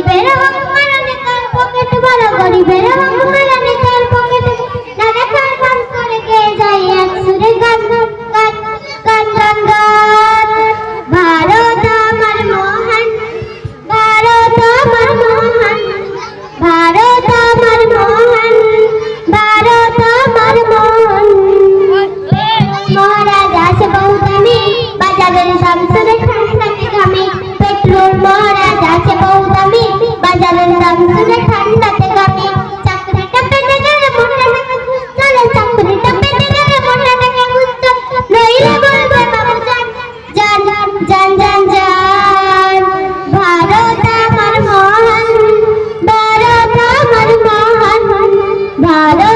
ગરીબેરા હમ મરણ કર પોકેટ વાળા ગરીબેરા હમ ¡Halo!